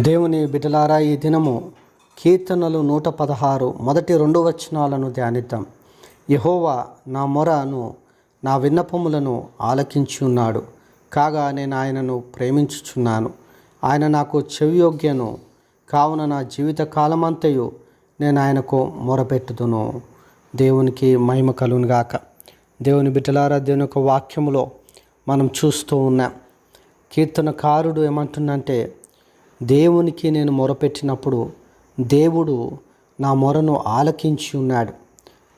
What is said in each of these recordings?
దేవుని బిడ్డలారా ఈ దినము కీర్తనలు నూట పదహారు మొదటి రెండు వచనాలను ధ్యానిద్దాం. యహోవా నా మొరను నా విన్నపములను ఆలకించి ఉన్నాడు కాగా నేను ఆయనను ప్రేమించుచున్నాను. ఆయన నాకు చెవియోగ్యను కావున నా జీవిత కాలమంతయు నేను ఆయనకు మొరపెట్టుదును. దేవునికి మహిమ కలుగునుగాక దేవుని బిడ్డలారా దేవుని యొక్క వాక్యములో మనం చూస్తూ ఉన్నాం. కీర్తనకారుడు ఏమంటుందంటే దేవునికి నేను మొరపెట్టినప్పుడు దేవుడు నా మొరను ఆలకించి ఉన్నాడు.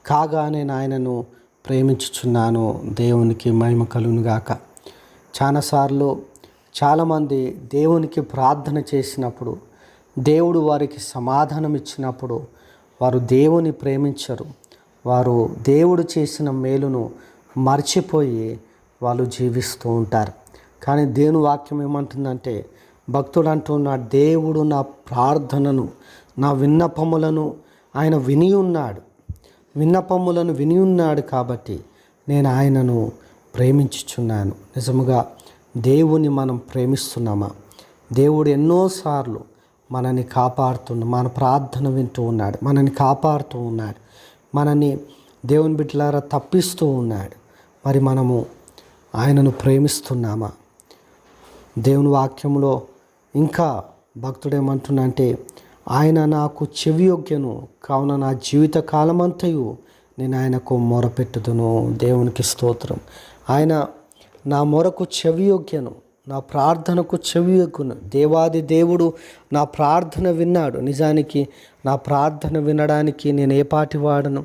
కాగా నేను ఆయనను ప్రేమించుచున్నాను. దేవునికి మహిమ కలుగునుగాక. చాలాసార్లు చాలామంది దేవునికి ప్రార్థన చేసినప్పుడు దేవుడు వారికి సమాధానం ఇచ్చినప్పుడు వారు దేవుని ప్రేమించరు. వారు దేవుడు చేసిన మేలును మర్చిపోయి వాళ్ళు జీవిస్తూ ఉంటారు. కానీ దేవుని వాక్యం ఏమంటుందంటే భక్తుడు అంటున్నాడు దేవుడు నా ప్రార్థనను నా విన్నపములను ఆయన విని ఉన్నాడు విన్నపములను విని ఉన్నాడు కాబట్టి నేను ఆయనను ప్రేమించుచున్నాను. నిజముగా దేవుని మనం ప్రేమిస్తున్నామా? దేవుడు ఎన్నోసార్లు మనని కాపాడుతున్న మన ప్రార్థన వింటూ ఉన్నాడు మనని కాపాడుతూ ఉన్నాడు మనని దేవుని బిడ్డలారా తప్పిస్తూ ఉన్నాడు. మరి మనము ఆయనను ప్రేమిస్తున్నామా? దేవుని వాక్యంలో ఇంకా భక్తుడేమంటున్నా అంటే ఆయన నాకు చెవియోగ్యను కావున నా జీవిత కాలమంతయు నేను ఆయనకు మొరపెట్టుదును. దేవునికి స్తోత్రం. ఆయన నా మొరకు చెవియోగ్యను నా ప్రార్థనకు చెవియొగ్గును దేవాది దేవుడు నా ప్రార్థన విన్నాడు. నిజానికి నా ప్రార్థన వినడానికి నేను ఏ పాటి వాడను?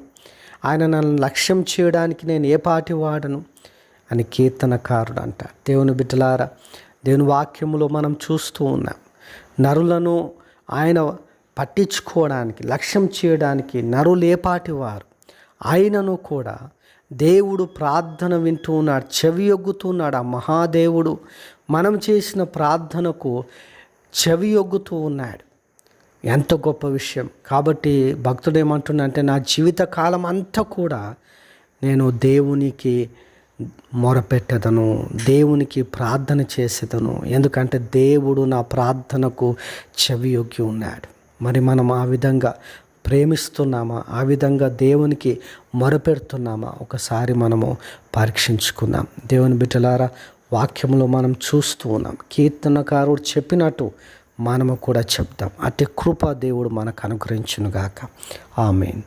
ఆయన నన్ను లక్ష్యం చేయడానికి నేను ఏ పాటి వాడను? అని కీర్తనకారుడు అంట దేవుని బిడ్డలారా దేవుని వాక్యములో మనం చూస్తూ ఉన్నాం. నరులను ఆయన పట్టించుకోవడానికి లక్ష్యం చేయడానికి నరులేపాటి వారు. ఆయనను కూడా దేవుడు ప్రార్థన వింటూ ఉన్నాడు చెవి ఒగ్గుతున్నాడు ఆ మహాదేవుడు. మనం చేసిన ప్రార్థనకు చెవి ఒగ్గుతూ ఉన్నాడు. ఎంత గొప్ప విషయం. కాబట్టి భక్తుడు ఏమంటున్నా నా జీవిత కాలం అంతా కూడా నేను దేవునికి మొరపెట్టదను దేవునికి ప్రార్థన చేసేదను. ఎందుకంటే దేవుడు నా ప్రార్థనకు చెవియొగ్గి ఉన్నాడు. మరి మనం ఆ విధంగా ప్రేమిస్తున్నామా? ఆ విధంగా దేవునికి మొరపెడుతున్నామా? ఒకసారి మనము పరీక్షించుకుందాం. దేవుని బిడ్డలారా వాక్యంలో మనం చూస్తూ ఉన్నాం. కీర్తనకారుడు చెప్పినట్టు మనము కూడా చెప్తాం. అట్టి కృప దేవుడు మనకు అనుగ్రహించునుగాక. ఆమెన్.